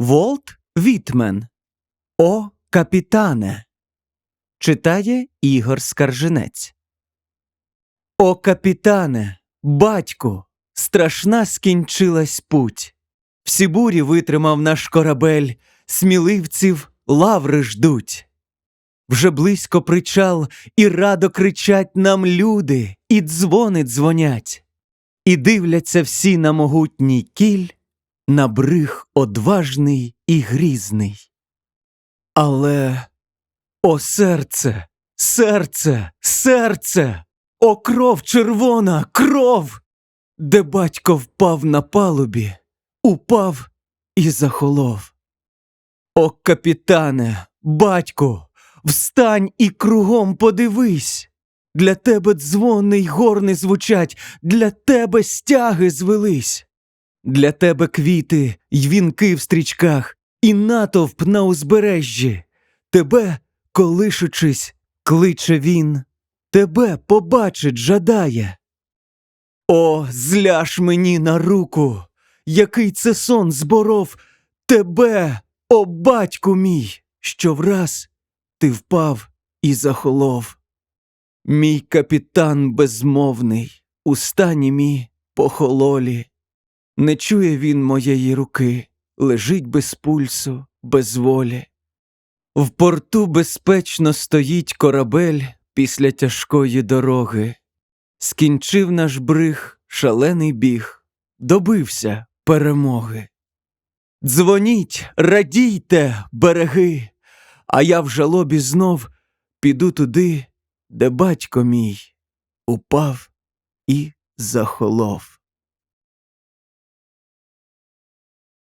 Волт Вітмен. О, капітане. Читає Ігор Скарженець. О, капітане, батьку, страшна скінчилась путь. Всі бурі витримав наш корабель, сміливців лаври ждуть. Вже близько причал, і радо кричать нам люди, і дзвони дзвонять, і дивляться всі на могутній кіль, на бриг одважний і грізний. Але, о серце, серце, серце, о кров червона, кров, де батько впав на палубі, упав і захолов. О, капітане, батьку, встань і кругом подивись. Для тебе дзвони й горни звучать, для тебе стяги звелись. Для тебе квіти й вінки в стрічках, і натовп на узбережжі. Тебе, колишучись, кличе він, тебе побачить жадає. О, зляж мені на руку, який це сон зборов тебе, о батьку мій, що враз ти впав і захолов. Мій капітан безмовний, у стані мій похололі. Не чує він моєї руки, лежить без пульсу, без волі. В порту безпечно стоїть корабель після тяжкої дороги. Скінчив наш бриг шалений біг, добився перемоги. Дзвоніть, радійте, береги, а я в жалобі знов піду туди, де батько мій упав і захолов.